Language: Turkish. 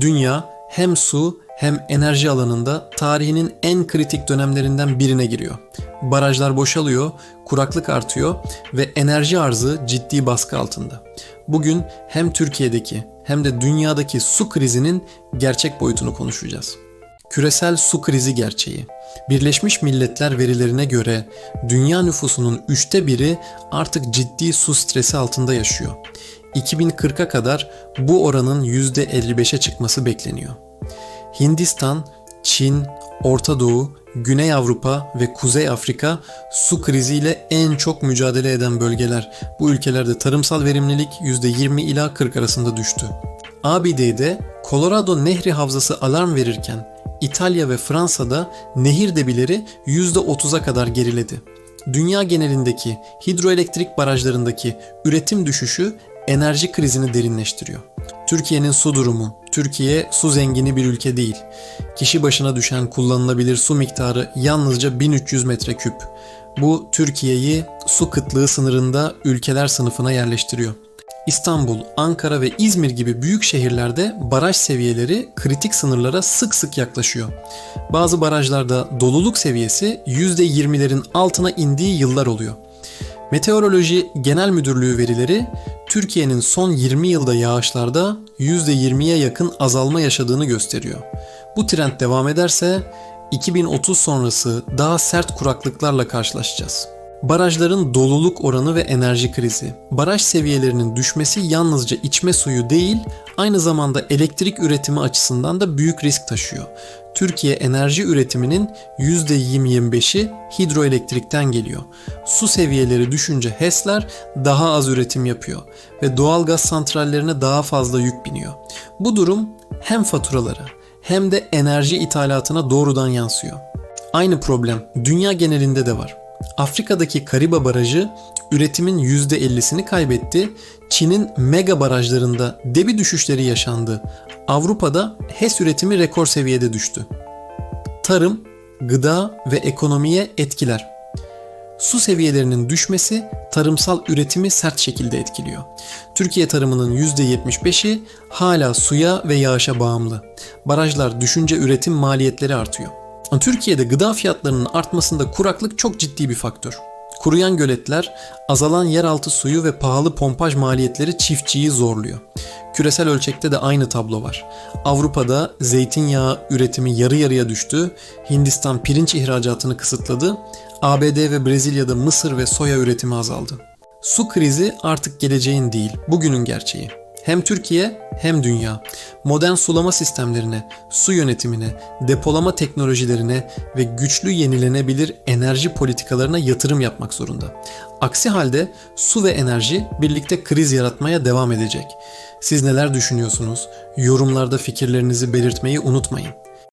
Dünya hem su hem enerji alanında tarihinin en kritik dönemlerinden birine giriyor. Barajlar boşalıyor, kuraklık artıyor ve enerji arzı ciddi baskı altında. Bugün hem Türkiye'deki hem de dünyadaki su krizinin gerçek boyutunu konuşacağız. Küresel su krizi gerçeği. Birleşmiş Milletler verilerine göre dünya nüfusunun üçte biri artık ciddi su stresi altında yaşıyor. 2040'a kadar bu oranın %55'e çıkması bekleniyor. Hindistan, Çin, Orta Doğu, Güney Avrupa ve Kuzey Afrika su kriziyle en çok mücadele eden bölgeler. Bu ülkelerde tarımsal verimlilik %20 ila 40 arasında düştü. ABD'de Colorado Nehri Havzası alarm verirken İtalya ve Fransa'da nehir debileri %30'a kadar geriledi. Dünya genelindeki hidroelektrik barajlarındaki üretim düşüşü enerji krizini derinleştiriyor. Türkiye'nin su durumu. Türkiye su zengini bir ülke değil. Kişi başına düşen kullanılabilir su miktarı yalnızca 1300 metreküp. Bu Türkiye'yi su kıtlığı sınırında ülkeler sınıfına yerleştiriyor. İstanbul, Ankara ve İzmir gibi büyük şehirlerde baraj seviyeleri kritik sınırlara sık sık yaklaşıyor. Bazı barajlarda doluluk seviyesi %20'lerin altına indiği yıllar oluyor. Meteoroloji Genel Müdürlüğü verileri Türkiye'nin son 20 yılda yağışlarda %20'ye yakın azalma yaşadığını gösteriyor. Bu trend devam ederse 2030 sonrası daha sert kuraklıklarla karşılaşacağız. Barajların doluluk oranı ve enerji krizi. Baraj seviyelerinin düşmesi yalnızca içme suyu değil, aynı zamanda elektrik üretimi açısından da büyük risk taşıyor. Türkiye enerji üretiminin %20-25'i hidroelektrikten geliyor. Su seviyeleri düşünce HES'ler daha az üretim yapıyor ve doğal gaz santrallerine daha fazla yük biniyor. Bu durum hem faturalara hem de enerji ithalatına doğrudan yansıyor. Aynı problem dünya genelinde de var. Afrika'daki Kariba Barajı üretimin %50'sini kaybetti. Çin'in mega barajlarında debi düşüşleri yaşandı. Avrupa'da HES üretimi rekor seviyede düştü. Tarım, gıda ve ekonomiye etkiler. Su seviyelerinin düşmesi tarımsal üretimi sert şekilde etkiliyor. Türkiye tarımının %75'i hala suya ve yağışa bağımlı. Barajlar düşünce üretim maliyetleri artıyor. Türkiye'de gıda fiyatlarının artmasında kuraklık çok ciddi bir faktör. Kuruyan göletler, azalan yeraltı suyu ve pahalı pompaj maliyetleri çiftçiyi zorluyor. Küresel ölçekte de aynı tablo var. Avrupa'da zeytinyağı üretimi yarı yarıya düştü, Hindistan pirinç ihracatını kısıtladı, ABD ve Brezilya'da mısır ve soya üretimi azaldı. Su krizi artık geleceğin değil, bugünün gerçeği. Hem Türkiye hem dünya modern sulama sistemlerine, su yönetimine, depolama teknolojilerine ve güçlü yenilenebilir enerji politikalarına yatırım yapmak zorunda. Aksi halde su ve enerji birlikte kriz yaratmaya devam edecek. Siz neler düşünüyorsunuz? Yorumlarda fikirlerinizi belirtmeyi unutmayın.